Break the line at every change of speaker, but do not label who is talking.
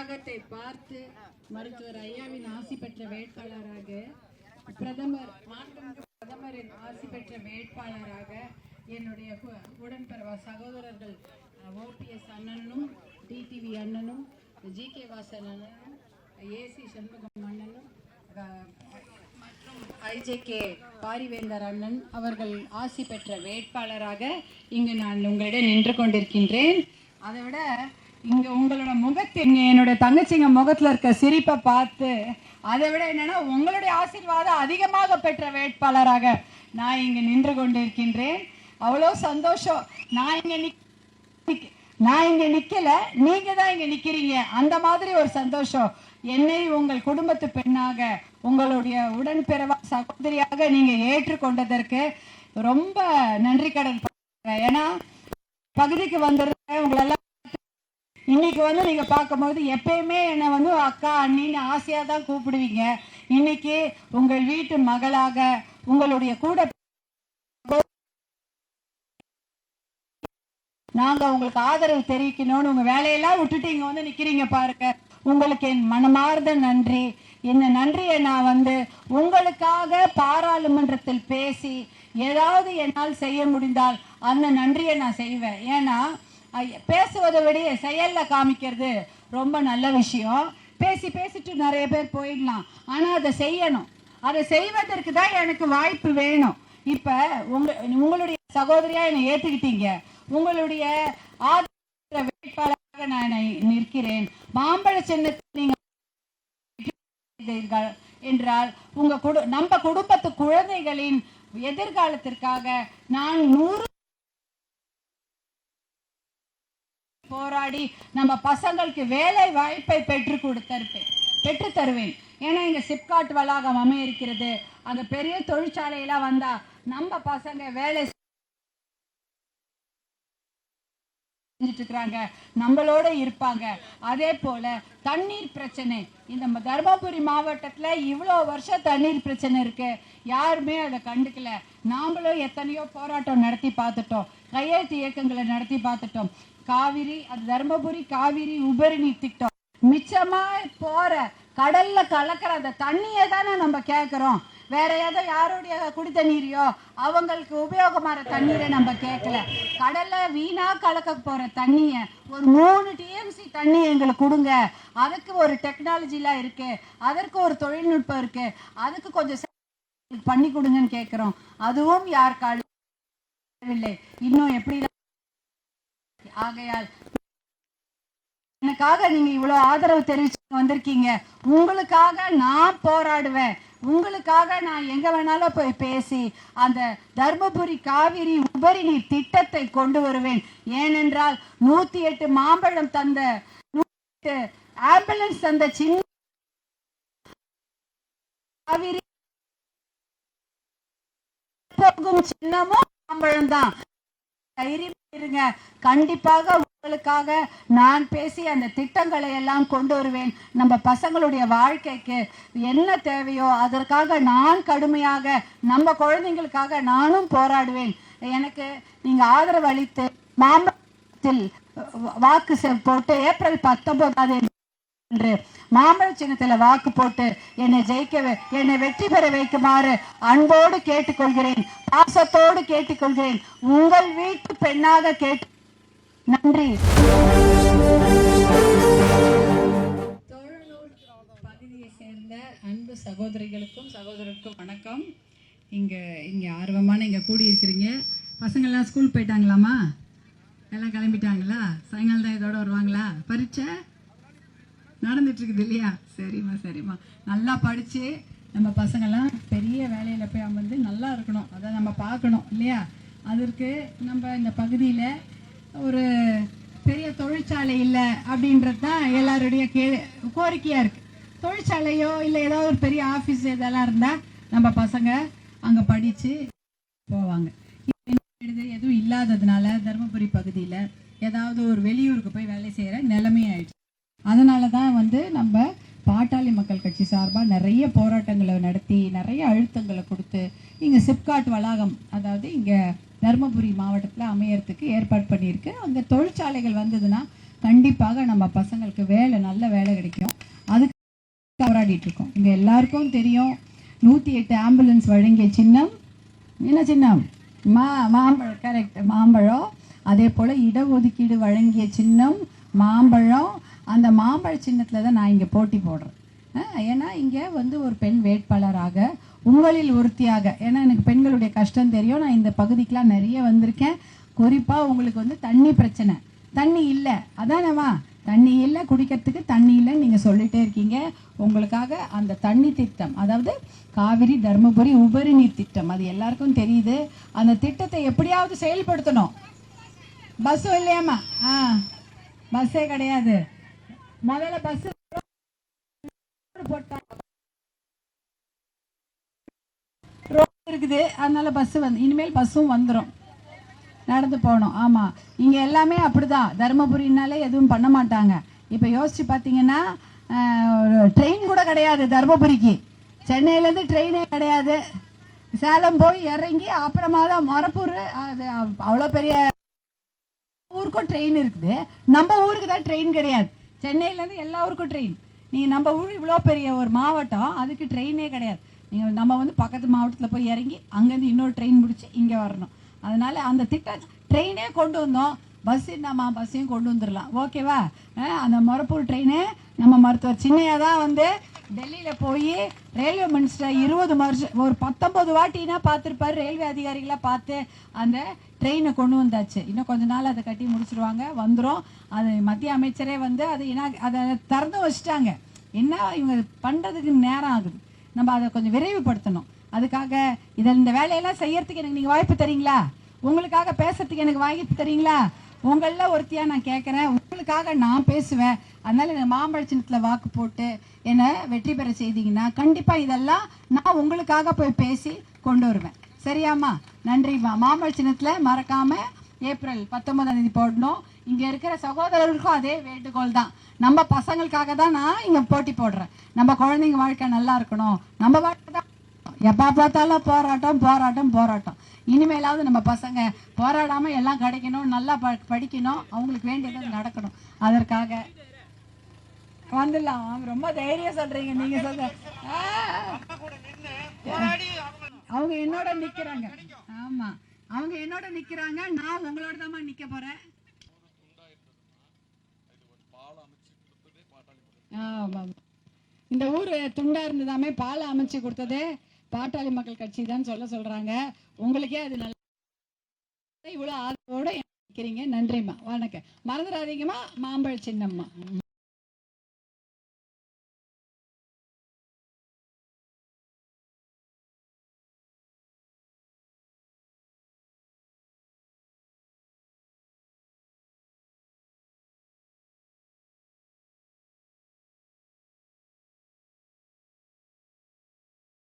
உற்சாகத்தை பார்த்து மருத்துவர் ஐயாவின் ஆசி பெற்ற வேட்பாளராக பிரதமர் பிரதமரின் ஆசி பெற்ற வேட்பாளராக என்னுடைய உடன்பெறவா சகோதரர்கள் ஓபிஎஸ் அண்ணனும் டிடிவி அண்ணனும் ஜி கே வாசன் அண்ணனும் ஏசி சண்முகம் அண்ணனும் மற்றும் மற்றும் ஐஜேகே பாரிவேந்தர் அண்ணன் அவர்கள் ஆசி பெற்ற வேட்பாளராக இங்கு நான் உங்களிடம் நின்று கொண்டிருக்கின்றேன். அதை விட இங்க உங்களோட முகத்தின் என்னுடைய என்னோட தங்கச்சிங்க முகத்துல இருக்க சிரிப்பை பார்த்து அதை விட என்னன்னா உங்களுடைய ஆசீர்வாதம் அதிகமாக பெற்ற வேட்பாளராக நான் இங்க நின்று கொண்டிருக்கின்றேன். அவ்வளோ சந்தோஷம். நான் இங்க நிக் நான் இங்க நிக்கல. நீங்க தான் இங்க நிக்கிறீங்க. அந்த மாதிரி ஒரு சந்தோஷம். என்னை உங்கள் குடும்பத்து பெண்ணாக உங்களுடைய உடன்பிறவா சகோதரியாக நீங்க ஏற்றுக்கொண்டதற்கு ரொம்ப நன்றி கடன் ஏன்னா பகுதிக்கு வந்திருக்கேன் உங்களெல்லாம் இன்னைக்கு வந்து நீங்க பார்க்கும்போது எப்பயுமே என்னை வந்து அக்கா அண்ணின்னு ஆசையா தான் கூப்பிடுவீங்க. இன்னைக்கு உங்கள் வீட்டு மகளாக உங்களுடைய கூட நாங்க உங்களுக்கு ஆதரவு தெரிவிக்கணும்னு உங்க வேலையெல்லாம் விட்டுட்டு இங்க வந்து நிக்கிறீங்க பாருங்க. உங்களுக்கு என் மனமார்ந்த நன்றி. இந்த நன்றியை நான் வந்து உங்களுக்காக பாராளுமன்றத்தில் பேசி ஏதாவது என்னால் செய்ய முடிந்தால் அந்த நன்றியை நான் செய்வேன். ஏன்னா பேசுவதை விட செயல்ல காமிக்கிறது ரொம்ப நல்ல விஷயம். பேசி பேசிட்டு நிறைய பேர் போயிடலாம். ஆனா அதை செய்யணும். அதை செய்வதற்கு தான் எனக்கு வாய்ப்பு வேணும். இப்ப உங்க உங்களுடைய சகோதரியா என்னை ஏத்துக்கிட்டீங்க. உங்களுடைய ஆதரவு வேட்பாளராக நான் நிற்கிறேன். மாம்பழ சின்னத்தில் நீங்க என்றால் உங்க குடு நம்ம குடும்பத்து குழந்தைகளின் எதிர்காலத்திற்காக நான் நூறு போராடி நம்ம பசங்களுக்கு வேலை வாய்ப்பை பெற்று கொடுத்திருப்பேன். பெற்று தருவேன். ஏன்னா இங்கே சிப்காட் வளாகம் அமையிருக்கிறது. அந்த பெரிய தொழிற்சாலையெல்லாம் வந்தா நம்ம பசங்க வேலை இருக்கிறாங்க நம்மளோட இருப்பாங்க. அதே போல தண்ணீர் பிரச்சனை. இந்த தர்மபுரி மாவட்டத்துல இவ்வளோ வருஷம் தண்ணீர் பிரச்சனை இருக்கு. யாருமே அதை கண்டுக்கல. நாமளும் எத்தனையோ போராட்டம் நடத்தி பார்த்துட்டோம். கையெழுத்து இயக்கங்களை நடத்தி பார்த்துட்டோம். காவிரி அது தர்மபுரி காவிரி உபரி நீர் திட்டம் மிச்சமா போற கடல்ல கலக்கிற அந்த தண்ணியை தானே நம்ம கேட்கிறோம் வேற ஏதோ யாருடைய குடி தண்ணீரையோ அவங்களுக்கு உபயோகமான தண்ணீரை நம்ம கேட்கல கடல்ல வீணா கலக்க போற தண்ணிய ஒரு மூணு டிஎம்சி தண்ணி எங்களுக்கு கொடுங்க. அதுக்கு ஒரு டெக்னாலஜிலாம் இருக்கு. அதற்கு ஒரு தொழில்நுட்பம் இருக்கு. அதுக்கு கொஞ்சம் பண்ணி கொடுங்கன்னு கேட்கிறோம் அதுவும் யார் கால இல்லை. இன்னும் எப்படி ஆகையால் எனக்காக நீங்க இவ்வளவு ஆதரவு தெரிவிச்சு வந்திருக்கீங்க. உங்களுக்காக நான் போராடுவேன். உங்களுக்காக நான் எங்க வேணாலும் போய் பேசி அந்த தர்மபுரி காவிரி உபரி நீர் திட்டத்தை கொண்டு வருவேன். ஏனென்றால் நூத்தி எட்டு மாம்பழம் தந்த நூத்தி ஆம்புலன்ஸ் தந்த சின்ன காவிரி போகும் சின்னமும் மாம்பழம் தான் தைரியமா இருங்க கண்டிப்பாக உங்களுக்காக நான் பேசி அந்த திட்டங்களை எல்லாம் கொண்டு வருவேன். நம்ம பசங்களுடைய வாழ்க்கைக்கு என்ன தேவையோ அதற்காக நான் கடுமையாக நம்ம குழந்தைங்களுக்காக நானும் போராடுவேன். எனக்கு நீங்க ஆதரவு அளித்து மாம்பழத்தில் வாக்கு போட்டு ஏப்ரல் பத்தொன்பதாம் என்று மாம்பழ சின்னத்துல வாக்கு போட்டு என்னை ஜெயிக்க என்னை வெற்றி பெற வைக்குமாறு அன்போடு கேட்டுக்கொள்கிறேன் பாசத்தோடு கேட்டுக்கொள்கிறேன். உங்கள் வீட்டு பெண்ணாக கேட்டு நன்றி. பகுதியை சேர்ந்த அன்பு சகோதரிகளுக்கும் சகோதரருக்கும் வணக்கம். இங்க இங்க ஆர்வமான இங்க கூடி இருக்கிறீங்க பசங்கள்லாம் ஸ்கூல் போயிட்டாங்களாமா எல்லாம் கிளம்பிட்டாங்களா? சாயங்காலம் தான் இதோட வருவாங்களா? பரீட்சை? நடந்துட்டு இருக்குது இல்லையா? சரிம்மா சரிம்மா. நல்லா படிச்சு நம்ம பசங்கெல்லாம் பெரிய வேலையில போய் அமர்ந்து நல்லா இருக்கணும். அதை நம்ம பார்க்கணும் இல்லையா? அதற்கு நம்ம இந்த பகுதியில் ஒரு பெரிய தொழிற்சாலை இல்லை அப்படின்றது தான் எல்லாருடைய கே கோரிக்கையாக இருக்கு. தொழிற்சாலையோ இல்லை ஏதாவது ஒரு பெரிய ஆஃபீஸ் இதெல்லாம் இருந்தால் நம்ம பசங்க அங்கே படித்து போவாங்க. எதுவும் இல்லாததுனால தருமபுரி பகுதியில் ஏதாவது ஒரு வெளியூருக்கு போய் வேலை செய்கிற நிலைமை ஆயிடுச்சு. அதனால தான் வந்து நம்ம பாட்டாளி மக்கள் கட்சி சார்பாக நிறைய போராட்டங்களை நடத்தி நிறைய அழுத்தங்களை கொடுத்து இங்கே சிப்காட் வளாகம் அதாவது இங்கே தருமபுரி மாவட்டத்தில் அமையறதுக்கு ஏற்பாடு பண்ணியிருக்கு. அங்கே தொழிற்சாலைகள் வந்ததுன்னா கண்டிப்பாக நம்ம பசங்களுக்கு வேலை நல்ல வேலை கிடைக்கும். அதுக்கு போராடிட்டு இருக்கோம். இங்கே எல்லாருக்கும் தெரியும் நூற்றி எட்டு ஆம்புலன்ஸ் வழங்கிய சின்னம் என்ன சின்னம்? மா மாம்பழம் கரெக்ட் மாம்பழம். அதே போல் இடஒதுக்கீடு வழங்கிய சின்னம் மாம்பழம் அந்த மாம்பழ சின்னத்தில் தான் நான் இங்கே போட்டி போடுறேன். ஏன்னா இங்கே வந்து ஒரு பெண் வேட்பாளராக உங்களில் ஒருத்தியாக. ஏன்னா எனக்கு பெண்களுடைய கஷ்டம் தெரியும். நான் இந்த பகுதிக்கெலாம் நிறைய வந்திருக்கேன். குறிப்பாக உங்களுக்கு வந்து தண்ணி பிரச்சனை. தண்ணி இல்லை. அதானவா தண்ணி இல்லை குடிக்கிறதுக்கு தண்ணி இல்லைன்னு நீங்கள் சொல்லிட்டே இருக்கீங்க. உங்களுக்காக அந்த தண்ணி திட்டம் அதாவது காவிரி தருமபுரி உபரி நீர் திட்டம் அது எல்லாருக்கும் தெரியுது. அந்த திட்டத்தை எப்படியாவது செயல்படுத்தணும். பஸ்ஸும் இல்லையாம்மா? ஆ. பஸ்ஸே கிடையாது. முதல்ல பஸ் ரோடு இருக்குது. அதனால பஸ் வந்து இனிமேல் பஸ்ஸும் வந்துடும் நடந்து போகணும். ஆமாம் இங்கே எல்லாமே அப்படிதான். தருமபுரினாலே எதுவும் பண்ண மாட்டாங்க. இப்போ யோசிச்சு பார்த்தீங்கன்னா ட்ரெயின் கூட கிடையாது தருமபுரிக்கு. சென்னையிலேருந்து ட்ரெயினே கிடையாது. சேலம் போய் இறங்கி அப்புறமா தான் மொரப்பூர். அது அவ்வளோ பெரிய ஊருக்கும் ட்ரெயின் இருக்குது. நம்ம ஊருக்கு தான் ட்ரெயின் கிடையாது. சென்னையிலேருந்து எல்லா ஊருக்கும் ட்ரெயின் நீங்கள் நம்ம ஊர் இவ்வளோ பெரிய ஒரு மாவட்டம் அதுக்கு ட்ரெயினே கிடையாது. நீங்கள் நம்ம வந்து பக்கத்து மாவட்டத்தில் போய் இறங்கி அங்கேருந்து இன்னொரு ட்ரெயின் பிடிச்சி இங்கே வரணும். அதனால் அந்த திட்டம் ட்ரெயினே கொண்டு வந்தோம். பஸ் நம்ம பஸ்ஸையும் கொண்டு வந்துடலாம் ஓகேவா அந்த மொரப்பூர் ட்ரெயினு நம்ம மருத்துவர் சின்னையாக தான் வந்து டெல்லியில் போய் ரயில்வே மினிஸ்டர் இருபது வருஷம் ஒரு பத்தொம்பது வாட்டினா பார்த்துருப்பாரு ரயில்வே அதிகாரிகளாக பார்த்து அந்த ட்ரெயினை கொண்டு வந்தாச்சு. இன்னும் கொஞ்ச நாள் அதை கட்டி முடிச்சிருவாங்க வந்துடும் அது மத்திய அமைச்சரே வந்து அது என்ன அதை திறந்து வச்சுட்டாங்க. என்ன இவங்க பண்ணுறதுக்கு நேரம் ஆகுது. நம்ம அதை கொஞ்சம் விரைவுபடுத்தணும். அதுக்காக இதை இந்த வேலையெல்லாம் செய்யறதுக்கு எனக்கு நீங்கள் வாய்ப்பு தரீங்களா? உங்களுக்காக பேசுறதுக்கு எனக்கு வாய்ப்பு தரீங்களா? உங்களில் ஒருத்தியாக நான் கேட்குறேன். உங்களுக்காக நான் பேசுவேன். அதனால எனக்கு மாம்பழ சின்னத்தில் வாக்கு போட்டு என்னை வெற்றி பெற செய்தீங்கன்னா கண்டிப்பாக இதெல்லாம் நான் உங்களுக்காக போய் பேசி கொண்டு வருவேன். சரியாம்மா? நன்றிம்மா. மாம்பழ சின்னத்தில் மறக்காம ஏப்ரல் பத்தொன்பதாம் தேதி போடணும். இங்கே இருக்கிற சகோதரர்களுக்கும் அதே வேண்டுகோள் தான். நம்ம பசங்களுக்காக தான் நான் இங்கே போட்டி போடுறேன். நம்ம குழந்தைங்க வாழ்க்கை நல்லா இருக்கணும். நம்ம வாழ்க்கை தான் எப்போ பார்த்தாலும் போராட்டம் போராட்டம் போராட்டம். இனிமேலாவது நம்ம பசங்க போராடாம எல்லாம் கிடைக்கணும் நல்லா ப படிக்கணும் அவங்களுக்கு வேண்டியது நடக்கணும். அதற்காக வந்துடலாம். அவங்க ரொம்ப தைரியம் சொல்றீங்க நீங்க சொல்ற. அவங்க என்னோட நிக்கிறாங்க. ஆமா. அவங்க என்னோட நிக்கிறாங்க. நான் உங்களோட தான் நிக்க போறேன். ஆமா. இந்த ஊர் துண்டா இருந்ததாமே பாலை அமைச்சு கொடுத்ததே. பாட்டாளி மக்கள் கட்சி தான் சொல்ல சொல்றாங்க. உங்களுக்கே அது நல்ல இவ்வளவு ஆதரவோட நிக்கிறீங்க நன்றிம்மா. வணக்கம். மறந்துடாதீங்கம்மா. மாம்பழ சின்னம்மா.